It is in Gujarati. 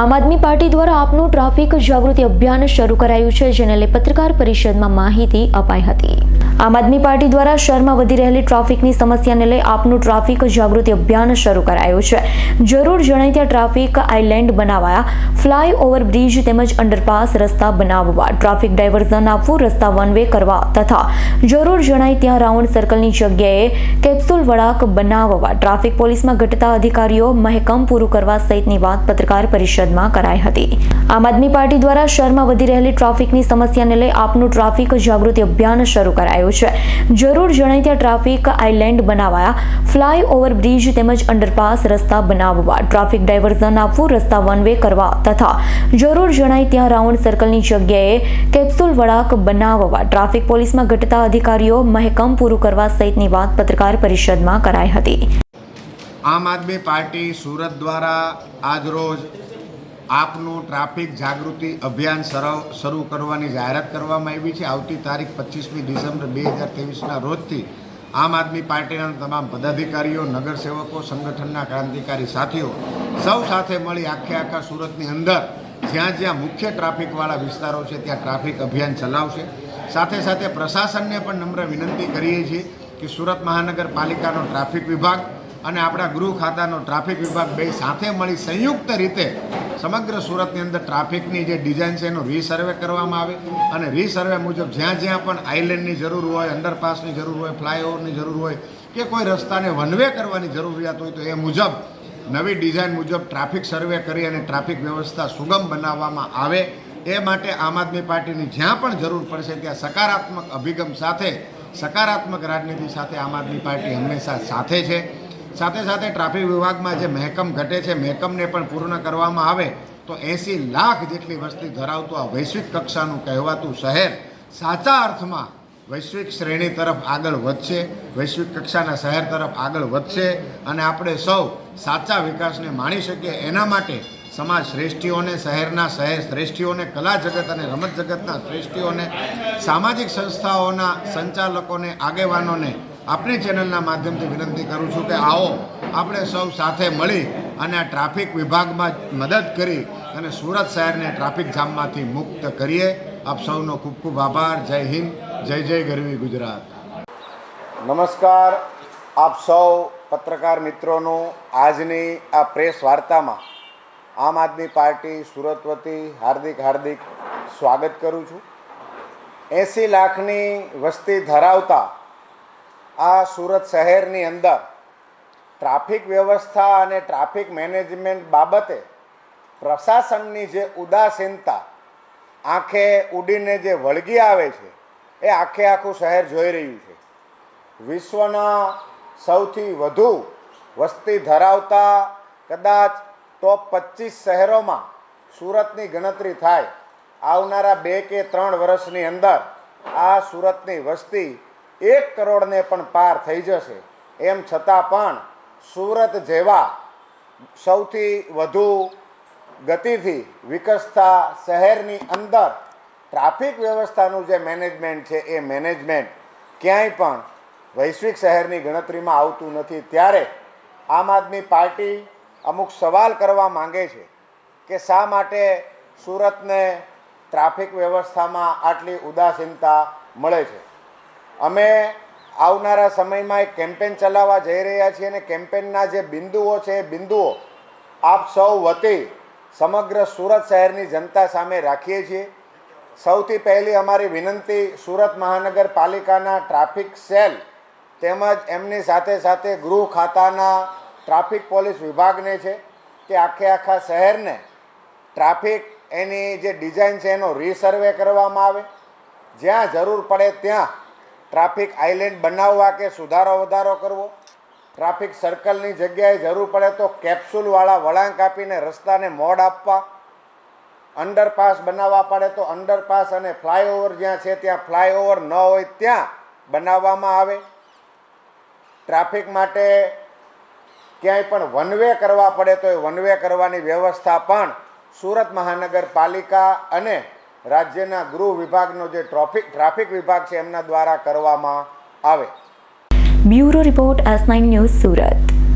આમ આદમી પાર્ટી દ્વારા આપનું ટ્રાફિક જાગૃતિ અભિયાન શરૂ કરાયું છે, જેને લઈ પત્રકાર પરિષદમાં માહિતી અપાઈ હતી. આમ આદમી પાર્ટી દ્વારા શહેરમાં વધી રહેલી ટ્રાફિકની સમસ્યાને લઈ આપનું ટ્રાફિક જાગૃતિ અભિયાન શરૂ કરાયું છે. જરૂર જણાય ત્યાં ટ્રાફિક આઇલેન્ડ બનાવાયા. ફ્લાય ઓવર બ્રિજ તેમજ અંડરપાસ રસ્તા બનાવવા, ટ્રાફિક ડાયવર્ઝન આપવું, રસ્તા વન વે કરવા તથા જરૂર જણાય ત્યાં રાઉન્ડ સર્કલની જગ્યાએ કેપ્સ્યુલ વળાંક બનાવવા, ટ્રાફિક પોલીસમાં ઘટતા અધિકારીઓ મહેકમ પૂરું કરવા સહિતની વાત પત્રકાર પરિષદમાં કરાઈ હતી. આમ આદમી પાર્ટી દ્વારા શહેરમાં વધી રહેલી ટ્રાફિકની સમસ્યાને લઈ આપનું ટ્રાફિક જાગૃતિ અભિયાન શરૂ કરાયું છે. જરૂર જણાય ત્યાં ટ્રાફિક આઇલેન્ડ બનાવાયા. ફ્લાયઓવર બ્રિજ તેમજ અંડરપાસ રસ્તા બનાવવા, ટ્રાફિક ડાયવર્ઝન આપવું, રસ્તા વન વે કરવા તથા જરૂર જણાય ત્યાં રાઉન્ડ સર્કલની જગ્યાએ કેપ્સ્યુલ વળાંક બનાવવા, ટ્રાફિક પોલીસમાં ઘટતા અધિકારીઓ મહેકમ પૂરું કરવા સહિતની વાત પત્રકાર પરિષદમાં કરાઈ હતી. આમ આદમી પાર્ટી સુરત દ્વારા આજરોજ આપનું ટ્રાફિક જાગૃતિ અભિયાન શરૂ કરવાની જાહેરાત કરવામાં આવી છે. આવતી તારીખ પચીસમી ડિસેમ્બર બે હજાર ત્રેવીસના રોજથી આમ આદમી પાર્ટીના તમામ પદાધિકારીઓ, નગરસેવકો, સંગઠનના ક્રાંતિકારી સાથીઓ સૌ સાથે મળી આખે આખા સુરતની અંદર જ્યાં જ્યાં મુખ્ય ટ્રાફિકવાળા વિસ્તારો છે ત્યાં ટ્રાફિક અભિયાન ચલાવશે. સાથે સાથે પ્રશાસનને પણ નમ્ર વિનંતી કરીએ છીએ કે સુરત મહાનગરપાલિકાનો ટ્રાફિક વિભાગ અને આપણા ગૃહ ખાતાનો ટ્રાફિક વિભાગ બે સાથે મળી સંયુક્ત રીતે સમગ્ર સુરતની અંદર ટ્રાફિકની જે ડિઝાઇન છે એનો રીસર્વે કરવામાં આવે અને રીસર્વે મુજબ જ્યાં જ્યાં પણ આઇલેન્ડની જરૂર હોય અંડરપાસની જરૂર હોય ફ્લાયઓવરની જરૂર હોય કે કોઈ રસ્તાને વનવે કરવાની જરૂરિયાત હોય તો એ મુજબ નવી ડિઝાઇન મુજબ ટ્રાફિક સર્વે કરી અને ટ્રાફિક વ્યવસ્થા સુગમ બનાવવામાં આવે. એ માટે આમ આદમી પાર્ટીની જ્યાં પણ જરૂર પડશે ત્યાં સકારાત્મક અભિગમ સાથે, સકારાત્મક રાજનીતિ સાથે આમ આદમી પાર્ટી હંમેશા સાથે છે. સાથે સાથે ટ્રાફિક વિભાગમાં જે મહેકમ ઘટે છે, મહેકમને પણ પૂર્ણ કરવામાં આવે, તો એંસી લાખ જેટલી વસ્તી ધરાવતું આ વૈશ્વિક કક્ષાનું કહેવાતું શહેર સાચા અર્થમાં વૈશ્વિક શ્રેણી તરફ આગળ વધશે, વૈશ્વિક કક્ષાના શહેર તરફ આગળ વધશે અને આપણે સૌ સાચા વિકાસને માણી શકીએ. એના માટે સમાજ શ્રેષ્ઠીઓને, શહેરના શહેર શ્રેષ્ઠીઓને, કલા જગત અને રમત જગતના શ્રેષ્ઠીઓને, સામાજિક સંસ્થાઓના સંચાલકોને, આગેવાનોને આપણી ચેનલના માધ્યમથી વિનંતી કરું છું કે આવો, આપણે સૌ સાથે મળી અને આ ટ્રાફિક વિભાગમાં મદદ કરી અને સુરત શહેરને ટ્રાફિક જામમાંથી મુક્ત કરીએ. આપ સૌનો ખૂબ ખૂબ આભાર. જય હિન્દ, જય જય ગરવી ગુજરાત. નમસ્કાર આપ સૌ પત્રકાર મિત્રોનું. આજની આ પ્રેસ વાર્તામાં આમ આદમી પાર્ટી સુરત વતી હાર્દિક હાર્દિક સ્વાગત કરું છું. એંસી લાખની વસ્તી ધરાવતા આ સુરત શહેરની અંદર ટ્રાફિક વ્યવસ્થા અને ટ્રાફિક મેનેજમેન્ટ બાબતે પ્રશાસનની જે ઉદાસીનતા, આંખે ઉડીને જે વળગી આવે છે, એ આખે આખું શહેર જોઈ રહ્યું છે. વિશ્વના સૌથી વધુ વસ્તી ધરાવતા કદાચ ટોપ પચીસ શહેરોમાં સુરતની ગણતરી થાય. આવનારા બે કે ત્રણ વર્ષની અંદર આ સુરતની વસ્તી એક કરોડને પણ પાર થઈ જશે. એમ છતાં પણ સુરત જેવા સૌથી વધુ ગતિથી વિકસતા શહેરની અંદર ટ્રાફિક વ્યવસ્થાનું જે મેનેજમેન્ટ છે એ મેનેજમેન્ટ ક્યાંય પણ વૈશ્વિક શહેરની ગણતરીમાં આવતું નથી. ત્યારે આમ આદમી પાર્ટી અમુક સવાલ કરવા માંગે છે કે શા માટે સુરતને ટ્રાફિક વ્યવસ્થામાં આટલી ઉદાસીનતા મળે છે? અમે આવનારા સમયમાં એક કેમ્પેન ચલાવવા જઈ રહ્યા છીએ અને કેમ્પેનના જે બિંદુઓ છે એ બિંદુઓ આપ સૌ વતી સમગ્ર સુરત શહેરની જનતા સામે રાખીએ છીએ. સૌથી પહેલી અમારી વિનંતી સુરત મહાનગરપાલિકાના ટ્રાફિક સેલ તેમજ એમની સાથે સાથે ગૃહ ખાતાના ટ્રાફિક પોલીસ વિભાગને છે કે આખે આખા શહેરને ટ્રાફિક એની જે ડિઝાઇન છે એનો રીસર્વે કરવામાં આવે. જ્યાં જરૂર પડે ત્યાં ટ્રાફિક આઇલેન્ડ બનાવવા કે સુધારો વધારો કરવો? ટ્રાફિક સર્કલની જગ્યાએ જરૂર પડે તો કેપ્સ્યુલવાળા વળાંક આપીને રસ્તાને મોડ આપવા? અંડરપાસ બનાવવા પડે તો અંડરપાસ અને ફ્લાયઓવર જ્યાં છે ત્યાં ફ્લાયઓવર ન હોય ત્યાં બનાવવામાં આવે? ટ્રાફિક માટે ક્યાંય પણ વનવે કરવા પડે તો એ વનવે કરવાની વ્યવસ્થા પણ સુરત મહાનગરપાલિકા અને રાજ્યના ગૃહ વિભાગનો જે ટ્રાફિક ટ્રાફિક વિભાગ છે, એમના દ્વારા કરવામાં આવે. Bureau report S nine news Surat.